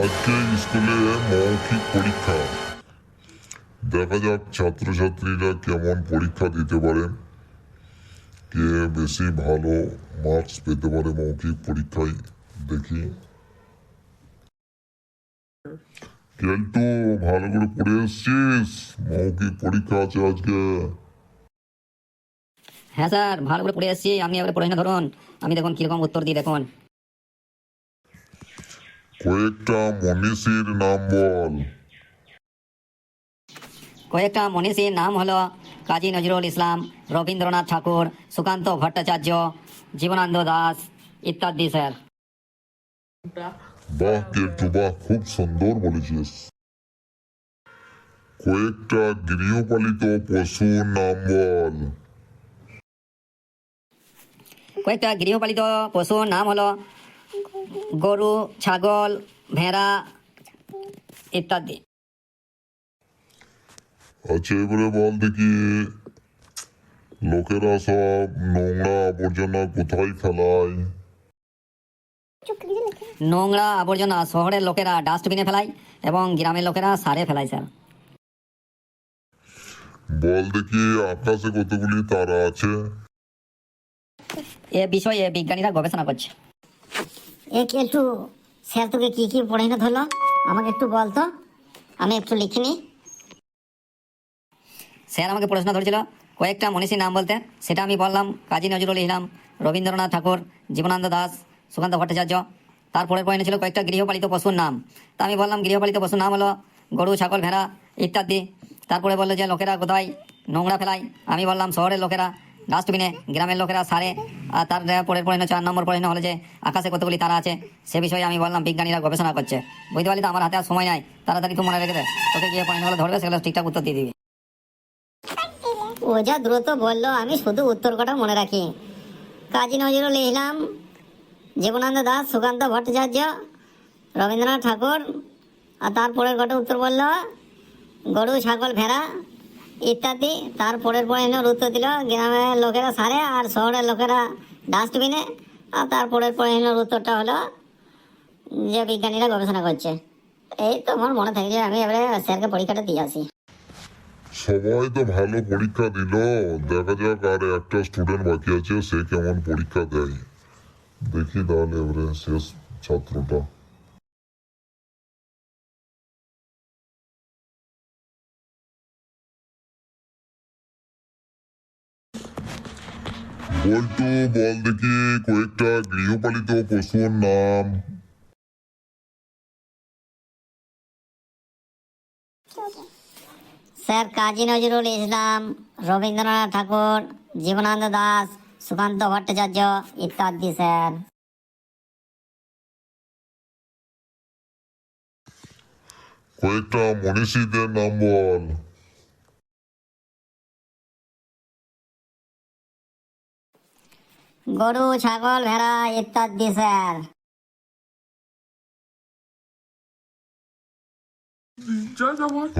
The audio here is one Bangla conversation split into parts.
আজকে স্কুলে মৌখিক পরীক্ষা। দেখা যাক ছাত্রছাত্রীরা কেমন পরীক্ষা দিতে পারে কে বেশি ভালো মার্কস পেতে পারে মৌখিক পরীক্ষায়? দেখি। কেলটু ভালো করে পড়ে এসছিস? মৌখিক পরীক্ষা আছে আজকে। হ্যাঁ স্যার, ভালো করে পড়ে এসেছি। আপনি এবারে পড়ে না ধরুন। আমি দেখুন কীরকম উত্তর দিই দেখুন। কয়েকটা মনীষীর নাম বল। কয়েকটা মনীষীর নাম হলো কাজী নজরুল ইসলাম রবীন্দ্রনাথ ঠাকুর সুকান্ত ভট্টাচার্য জীবনানন্দ দাস ইত্যাদি স্যার। বাহ কেলটু বাহ খুব সুন্দর বলেছিস। কয়েকটা গৃহপালিত পশুর নাম বল। কয়েকটা গৃহপালিত পশুর নাম হলো গরু ছাগল ভেড়া ইত্যাদি। আচ্ছা এবারে বল দেখি লোকেরা সব নোংরা আবর্জনা কোথায় ফেলায়? নোংরা আবর্জনা শহরের লোকেরা ডাস্টবিনে ফেলায় এবং গ্রামের লোকেরা সারে ফেলায় স্যার। বল দেখি আকাশে কতগুলি তারা আছে? এ বিষয়ে বিজ্ঞানীরা গবেষণা করছে। এ একটু স্যার তোকে কি কি পড়াইনো ধরলো? আমাকে একটু বল তো। আমি একটু লিখিনি স্যার আমাকে পড়াশোনা ধরেছিল, কয়েকটা মনীষীর নাম বলতে। সেটা আমি বললাম, কাজী নজরুল ইসলাম, রবীন্দ্রনাথ ঠাকুর, জীবনানন্দ দাস, সুকান্ত ভট্টাচার্য। তারপরের পয়েন্ট ছিল কয়েকটা গৃহপালিত পশুর নাম। তা আমি বললাম, গৃহপালিত পশুর নাম হলো গরু, ছাগল, ভেড়া ইত্যাদি। তারপরে বলল যে, লোকেরা কোথায়? নোংরা ফেলায়। আমি বললাম, শহরের লোকেরা ডাস্টবিনে গ্রামের লোকেরা সারে, আর তার পরের পয়েন্ট চার নম্বর পয়েন্ট হলো যে আকাশে কতগুলি তারা আছে, সে বিষয়ে আমি বললাম বিজ্ঞানীরা গবেষণা করছে। বুঝতে পারলি তো আমার হাতে আর সময় নাই, তাড়াতাড়ি তো মনে রেখে দে, তোকে গিয়ে পয়েন্টগুলো ধরবে, সেগুলো ঠিকঠাক উত্তর দিয়ে দিবি। ও যা দ্রুত বলল, আমি শুধু উত্তর কটা মনে রাখি। কাজী নজরুল ইসলাম, জীবনানন্দ দাস, সুকান্ত ভট্টাচার্য, রবীন্দ্রনাথ ঠাকুর, আর তারপরের কটা উত্তর বলল, গরু, ছাগল, ভেড়া ইত্যাদি। তারপরের পয়েন্ট উত্তর দিল গ্রামের লোকেরা সারে আর শহরের লোকেরা ডাস্টবিনে। আর তারপরের পয়েন্টের উত্তরটা হলো যে বিজ্ঞানীরা গবেষণা করছে। এই তো আমার মনে থাকে যে আমি এবারে স্যারকে পরীক্ষাটা দিয়ে আসি। সবাই তো ভালো পরীক্ষা দিল। দেখা যাক আর একটা স্টুডেন্ট বাকি আছে, সে কেমন পরীক্ষা দেয়। দেখি তাহলে এবারে শেষ ছাত্রটা। বল্টু বল দেখি কয়েকটা গৃহপালিত পশুর নাম। স্যার কাজী নজরুল ইসলাম রবীন্দ্রনাথ ঠাকুর জীবনানন্দ দাস সুকান্ত ভট্টাচার্য ইত্যাদি স্যার। কয়েকটা মনীষীদের নাম বল। গরু ছাগল ভেড়া ইত্যাদি স্যার।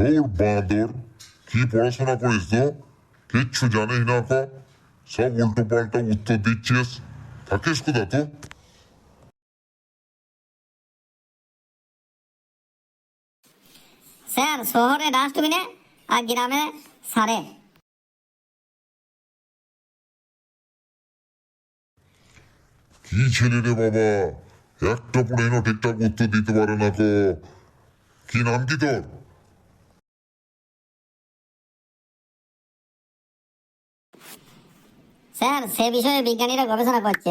ওর বাঁদর কি পড়াশোনা করিস তো? কিচ্ছু জানিস না ক? সব উল্টো পাল্টা উত্তর দিচ্ছিস। থাকিস কোথা তো? স্যার শহরে ডাস্টবিনে আর গ্রামে সারে। কি ছেলে রে বাবা? একটা পড়ে না ঠিকঠাক উত্তর দিতে পারে না কো। কি নাম কি তোর? স্যার, সে বিষয়ে বিজ্ঞানীরা গবেষণা করছে।